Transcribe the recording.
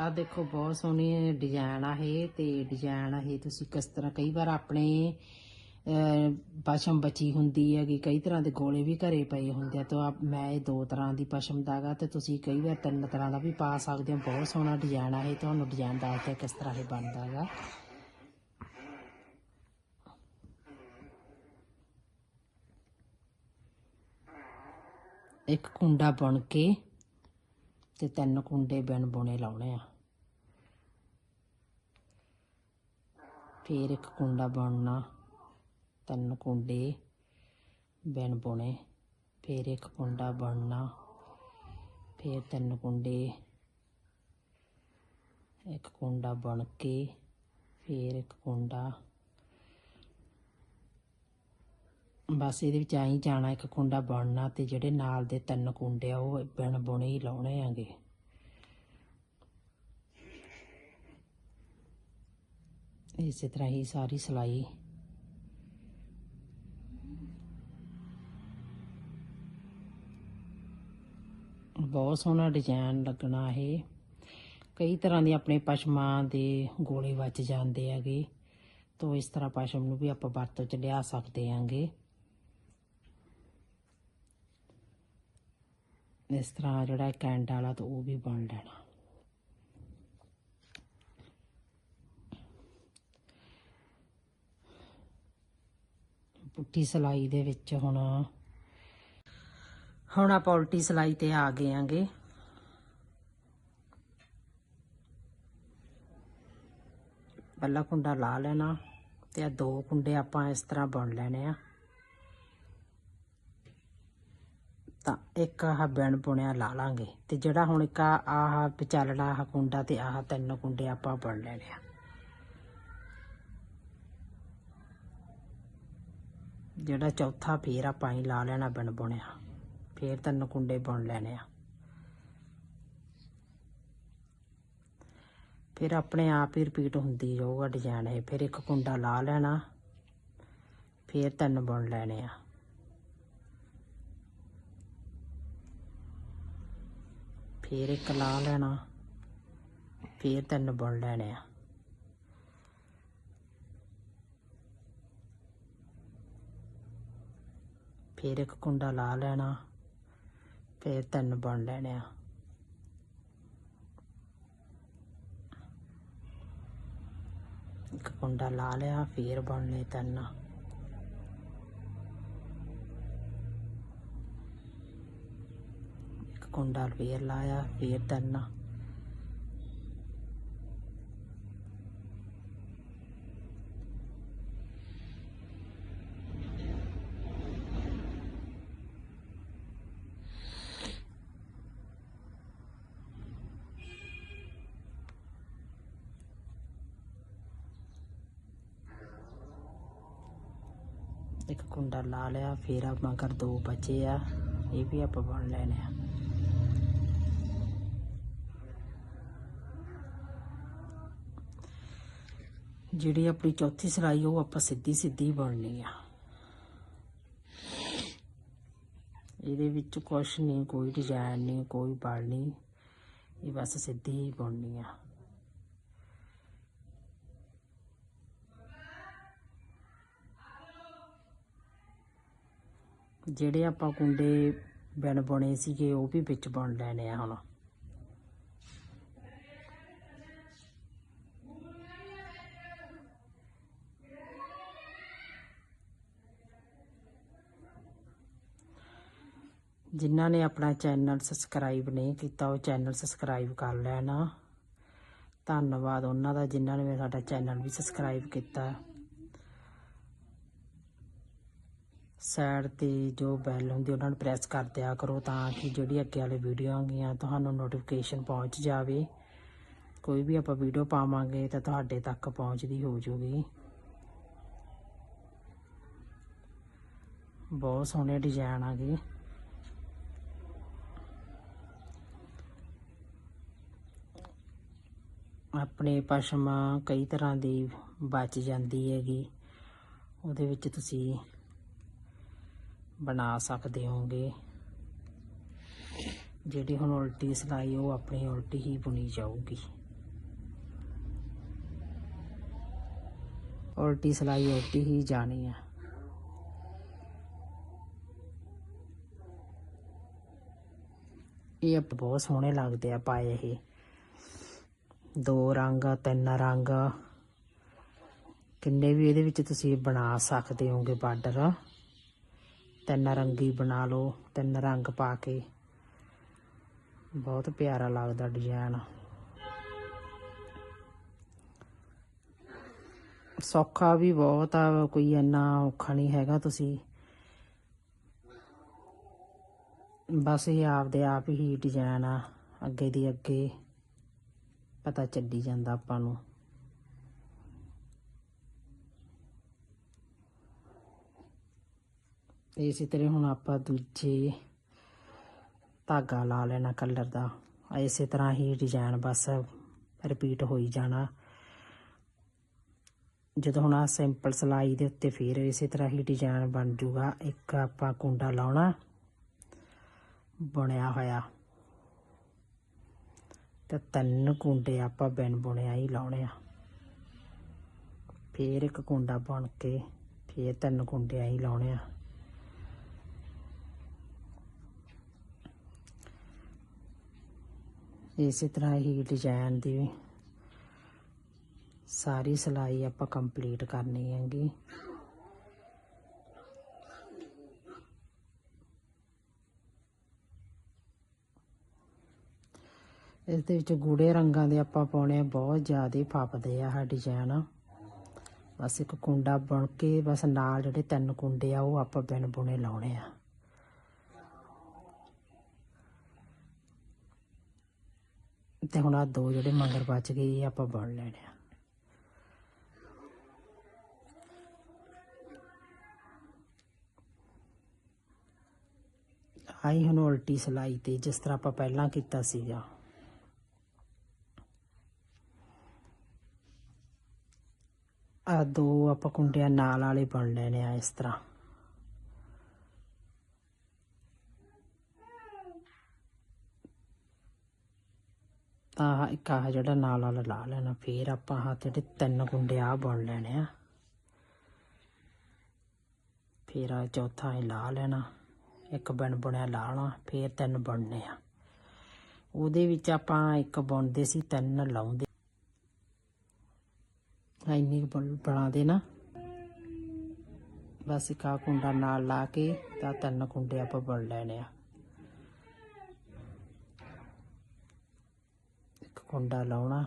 ਆ ਦੇਖੋ, ਬਹੁਤ ਸੋਹਣੇ ਡਿਜ਼ਾਈਨ ਆ ਇਹ ਤੇ ਡਿਜ਼ਾਈਨ ਆ ਇਹ ਤੁਸੀਂ ਕਿਸ ਤਰ੍ਹਾਂ ਕਈ ਵਾਰ ਆਪਣੇ ਪਸ਼ਮ ਬਚੀ ਹੁੰਦੀ ਹੈਗੀ, ਕਈ ਤਰ੍ਹਾਂ ਦੇ ਗੋਲੇ ਵੀ ਘਰੇ ਪਏ ਹੁੰਦੇ ਆ ਤਾਂ ਆਪ- ਮੈਂ ਇਹ ਦੋ ਤਰ੍ਹਾਂ ਦੀ ਪਸ਼ਮ ਦਾਗਾ ਤੇ ਤੁਸੀਂ ਕਈ ਵਾਰ ਤਿੰਨ ਤਰ੍ਹਾਂ ਦਾ ਵੀ ਪਾ ਸਕਦੇ ਹੋ। ਬਹੁਤ ਸੋਹਣਾ ਡਿਜ਼ਾਈਨ ਆ ਇਹ, ਤੁਹਾਨੂੰ ਡਿਜ਼ਾਈਨ ਦੱਸਦੇ ਕਿਸ ਤਰ੍ਹਾਂ ਇਹ ਬਣਦਾ ਹੈਗਾ ਇੱਕ ਕੁੰਡਾ ਬੁਣ ਕੇ ਤੇ ਤਿੰਨ ਕੁੰਡੇ ਬਿਨ ਬੁਣੇ ਲਾਉਣੇ ਆ। ਫਿਰ ਇੱਕ ਕੁੰਡਾ ਬਣਨਾ, ਤਿੰਨ ਕੁੰਡੇ ਬਿਨ ਬੁਣੇ, ਫਿਰ ਇੱਕ ਕੁੰਡਾ ਬਣਨਾ, ਫਿਰ ਤਿੰਨ ਕੁੰਡੇ, ਇੱਕ ਕੁੰਡਾ ਬਣ ਕੇ ਫਿਰ ਇੱਕ ਕੁੰਡਾ। ਬਸ ਇਹਦੇ ਵਿੱਚ ਆਈ ਜਾਣਾ, ਇੱਕ ਕੁੰਡਾ ਬਣਨਾ ਤੇ ਜਿਹੜੇ ਨਾਲ ਦੇ ਤਿੰਨ ਕੁੰਡੇ ਆ, ਉਹ ਬਿਨ ਬੁਣੇ ਹੀ ਲਾਉਣੇ ਆਂਗੇ ਇਸੇ ਤਰ੍ਹਾਂ ਹੀ ਸਾਰੀ ਸਿਲਾਈ। ਬਹੁਤ ਸੋਹਣਾ ਡਿਜ਼ਾਈਨ ਲੱਗਣਾ ਇਹ। ਕਈ ਤਰ੍ਹਾਂ ਦੇ ਆਪਣੇ ਪਸ਼ਮਾਂ ਦੇ ਗੋਲੇ ਵੱਜ ਜਾਂਦੇ ਹੈਗੇ। ਤੋ ਇਸ ਤਰ੍ਹਾਂ ਪਸ਼ਮ ਨੂੰ ਵੀ ਆਪਾਂ ਵਰਤੋਂ ਚ ਲਿਆ ਸਕਦੇ ਆਂਗੇ ਇਸ ਤਰ੍ਹਾਂ ਜਿਹੜਾ ਕੈਂਡ ਵਾਲਾ ਤਾਂ ਉਹ ਵੀ ਬਣ ਲੈਣਾ। ਪੁੱਠੀ ਸਿਲਾਈ ਦੇ ਵਿੱਚ ਹੁਣ। ਹੁਣ ਆਪਾਂ ਉਲਟੀ ਸਿਲਾਈ ਤੇ ਆ ਗਏ ਆਂਗੇ। ਪਹਿਲਾ ਕੁੰਡਾ ਲਾ ਲੈਣਾ ਤੇ ਆ ਦੋ ਕੁੰਡੇ ਆਪਾਂ ਇਸ ਤਰ੍ਹਾਂ ਬੁਣ ਲੈਣੇ ਆ। ਤਾਂ ਇੱਕ ਆਹ ਬਿਨ ਬੁਣਿਆ ਲਾ ਲਾਂਗੇ ਤੇ ਜਿਹੜਾ ਹੁਣ ਇੱਕ ਆਹ ਆਹ ਵਿਚਾਲੜਾ ਆਹ ਕੁੰਡਾ ਤੇ ਆਹ ਤਿੰਨ ਕੁੰਡੇ ਆਪਾਂ ਬਣ ਲੈਣੇ ਆ। ਜਿਹੜਾ ਚੌਥਾ ਫੇਰ ਆਪਾਂ ਹੀ ਲਾ ਲੈਣਾ ਬਿਨ ਬੁਣਿਆ। ਫੇਰ ਤਿੰਨ ਕੁੰਡੇ ਬੁਣ ਲੈਣੇ ਆ। ਫਿਰ ਆਪਣੇ ਆਪ ਹੀ ਰਿਪੀਟ ਹੁੰਦੀ ਜਾਊਗਾ ਡਿਜ਼ਾਈਨ ਇਹ। ਫਿਰ ਇੱਕ ਕੁੰਡਾ ਲਾ ਲੈਣਾ, ਫਿਰ ਤਿੰਨ ਬੁਣ ਲੈਣੇ ਆ। ਫਿਰ ਇੱਕ ਲਾ ਲੈਣਾ, ਫਿਰ ਤਿੰਨ ਬੁਣ ਲੈਣੇ ਆ। ਫਿਰ ਇੱਕ ਕੁੰਡਾ ਲਾ ਲੈਣਾ, ਫਿਰ ਤਿੰਨ ਬੁਣ ਲੈਣੇ ਆ। ਇੱਕ ਕੁੰਡਾ ਲਾ ਲਿਆ, ਫਿਰ ਬੁਣ ਲਏ ਤਿੰਨ। ਇੱਕ ਕੁੰਡਾ ਫੇਰ ਲਾਇਆ, ਫੇਰ ਤਿੰਨ। ਇੱਕ ਕੁੰਡਾ ਲਾ ਲਿਆ, ਫੇਰ ਆ ਮਗਰ ਦੋ ਬਚੇ ਆ, ਇਹ ਵੀ ਆਪਾਂ ਬਣ ਲੈਣੇ ਆ। ਜਿਹੜੀ ਆਪਣੀ ਚੌਥੀ ਸਿਲਾਈ, ਉਹ ਆਪਾਂ ਸਿੱਧੀ ਸਿੱਧੀ ਬਣਨੀ ਆ। ਇਹਦੇ ਵਿੱਚ ਕੁਛ ਨਹੀਂ ਕੋਈ ਡਿਜ਼ਾਈਨ ਨਹੀਂ ਕੋਈ ਬਲ ਨਹੀਂ ਇਹ ਬਸ ਸਿੱਧੀ ਹੀ ਬਣਨੀ ਆ। ਜਿਹੜੇ ਆਪਾਂ ਕੁੰਡੇ ਬਿਨ ਬਣੇ ਸੀਗੇ, ਉਹ ਵੀ ਵਿੱਚ ਬਣ ਲੈਣੇ ਆ ਹੁਣ। ਜਿਨ੍ਹਾਂ ਨੇ ਆਪਣਾ ਚੈਨਲ ਸਬਸਕ੍ਰਾਈਬ ਨਹੀਂ ਕੀਤਾ, ਉਹ ਚੈਨਲ ਸਬਸਕ੍ਰਾਈਬ ਕਰ ਲੈਣਾ। ਧੰਨਵਾਦ ਉਹਨਾਂ ਦਾ ਜਿਨ੍ਹਾਂ ਨੇ ਸਾਡਾ ਚੈਨਲ ਵੀ ਸਬਸਕ੍ਰਾਈਬ ਕੀਤਾ। ਸਾਈਡ ਤੇ ਜੋ ਬੈਲ ਹੁੰਦੀ ਉਹਨਾਂ ਨੂੰ ਪ੍ਰੈਸ ਕਰ ਦਿਆ ਕਰੋ ਤਾਂ ਕਿ ਜਿਹੜੀ ਅੱਗੇ ਵਾਲੇ ਵੀਡੀਓ ਆਉਂਗੀਆਂ ਤੁਹਾਨੂੰ ਨੋਟੀਫਿਕੇਸ਼ਨ ਪਹੁੰਚ ਜਾਵੇ। ਕੋਈ ਵੀ ਆਪਾਂ ਵੀਡੀਓ ਪਾਵਾਂਗੇ ਤਾਂ ਤੁਹਾਡੇ ਤੱਕ ਪਹੁੰਚਦੀ ਹੋ ਜੂਗੀ। ਬਹੁਤ ਸੋਹਣੇ ਡਿਜ਼ਾਈਨ ਆ ਗਏ ਆਪਣੇ ਪਸ਼ਮ ਕਈ ਤਰ੍ਹਾਂ ਦੀ ਬਚ ਜਾਂਦੀ ਹੈਗੀ। ਉਹਦੇ ਵਿੱਚ ਤੁਸੀਂ ਬਣਾ ਸਕਦੇ ਹੋਗੇ ਜਿਹੜੀ ਹੁਣ ਉਲਟੀ ਸਿਲਾਈ, ਉਹ ਆਪਣੀ ਉਲਟੀ ਹੀ ਬੁਣੀ ਜਾਊਗੀ। ਉਲਟੀ ਸਿਲਾਈ ਉਲਟੀ ਹੀ ਜਾਣੀ ਆ। ਇਹ ਬਹੁਤ ਸੋਹਣੇ ਲੱਗਦੇ ਆ ਪਾਏ ਇਹ। ਦੋ ਰੰਗ, ਤਿੰਨ ਰੰਗ। ਕਿੰਨੇ ਵੀ ਇਹਦੇ ਵਿੱਚ ਤੁਸੀਂ ਬਣਾ ਸਕਦੇ ਹੋਗੇ ਬਾਰਡਰ ਤਿੰਨ ਰੰਗੀ ਬਣਾ ਲਓ, ਤਿੰਨ ਰੰਗ ਪਾ ਕੇ। ਬਹੁਤ ਪਿਆਰਾ ਲੱਗਦਾ ਡਿਜ਼ਾਈਨ ਸੌਖਾ ਵੀ ਬਹੁਤ ਆ, ਕੋਈ ਇੰਨਾ ਔਖਾ ਨਹੀਂ ਹੈਗਾ ਤੁਸੀਂ। ਬਸ ਇਹ ਆਪਦੇ ਆਪ ਹੀ ਡਿਜ਼ਾਈਨ ਆ, ਅੱਗੇ ਦੀ ਅੱਗੇ ਪਤਾ ਚੱਲੀ ਜਾਂਦਾ ਆਪਾਂ ਨੂੰ। ਤੇ ਇਸੇ ਤਰ੍ਹਾਂ ਹੁਣ ਆਪਾਂ ਦੂਜੇ ਧਾਗਾ ਲਾ ਲੈਣਾ ਕਲਰ ਦਾ। ਇਸੇ ਤਰ੍ਹਾਂ ਹੀ ਡਿਜ਼ਾਈਨ ਬਸ ਰਿਪੀਟ ਹੋਈ ਜਾਣਾ। ਜਦੋਂ ਹੁਣ ਆ ਸਿੰਪਲ ਸਲਾਈ ਦੇ ਉੱਤੇ ਫਿਰ ਇਸੇ ਤਰ੍ਹਾਂ ਹੀ ਡਿਜ਼ਾਈਨ ਬਣ ਜੂਗਾ। ਇੱਕ ਆਪਾਂ ਕੁੰਡਾ ਲਾਉਣਾ। ਬਣਿਆ ਹੋਇਆ। ਤੇ ਤਿੰਨ ਕੁੰਡੇ ਆਪਾਂ ਬਿਨ ਬੁਣਿਆ ਹੀ ਲਾਉਣੇ ਆ। ਫਿਰ ਇੱਕ ਕੁੰਡਾ ਬਣ ਕੇ ਫਿਰ ਤਿੰਨ ਕੁੰਡੇ ਹੀ ਲਾਉਣੇ ਆ। ਇਸੇ ਤਰ੍ਹਾਂ ਹੀ ਡਿਜ਼ਾਈਨ ਦੀ ਸਾਰੀ ਸਿਲਾਈ ਆਪਾਂ ਕੰਪਲੀਟ ਕਰਨੀ ਹੈਗੀ। ਇਸ ਦੇ ਵਿੱਚ ਗੂੜੇ ਰੰਗਾਂ ਦੇ ਆਪਾਂ ਪਾਉਣੇ ਆ, ਬਹੁਤ ਜ਼ਿਆਦਾ ਫੱਪਦੇ ਆ ਆਹ ਡਿਜ਼ਾਈਨ ਬਸ ਇੱਕ ਕੁੰਡਾ ਬੁਣ ਕੇ ਬਸ ਨਾਲ ਜਿਹੜੇ ਤਿੰਨ ਕੁੰਡੇ ਆ, ਉਹ ਆਪਾਂ ਬਿਨ ਬੁਣੇ ਲਾਉਣੇ ਆ। ਤੇ ਹੁਣ ਆ ਦੋ ਜਿਹੜੇ ਮਗਰ ਬਚ ਗਏ, ਇਹ ਆਪਾਂ ਬਣ ਲੈਣੇ ਆ। ਆਈ ਹੁਣ ਉਲਟੀ ਸਲਾਈ ਤੇ, ਜਿਸ ਤਰ੍ਹਾਂ ਆਪਾਂ ਪਹਿਲਾਂ ਕੀਤਾ ਸੀਗਾ। ਆ ਦੋ ਆਪਾਂ ਕੁੰਡਿਆਂ ਨਾਲ ਵਾਲੇ ਬਣ ਲੈਣੇ ਆ ਇਸ ਤਰ੍ਹਾਂ। ਤਾਂ ਆਹ ਇੱਕ ਆਹ ਜਿਹੜਾ ਨਾਲ ਵਾਲਾ ਲਾ ਲੈਣਾ, ਫੇਰ ਆਪਾਂ ਆਹ ਜਿਹੜੇ ਤਿੰਨ ਕੁੰਡੇ ਆ ਬਣ ਲੈਣੇ ਆ। ਫੇਰ ਆ ਚੌਥਾ ਇਹ ਲਾ ਲੈਣਾ, ਇੱਕ ਬਣ ਬੁਣਿਆ ਲਾਣਾ, ਫੇਰ ਤਿੰਨ ਬਣਨੇ ਆ। ਉਹਦੇ ਵਿੱਚ ਆਪਾਂ ਇੱਕ ਬੁਣਦੇ ਸੀ, ਤਿੰਨ ਲਾਉਂਦੇ। ਇੰਨੀ ਕੁ ਬਣ- ਬਣਾ ਦੇਣਾ। ਬਸ ਇੱਕ ਆਹ ਕੁੰਡਾ ਨਾਲ ਲਾ ਕੇ ਤਾਂ ਤਿੰਨ ਕੁੰਡੇ ਆਪਾਂ ਬਣ ਲੈਣੇ ਆ ਇੱਕ ਕੁੰਡਾ ਲਾਉਣਾ।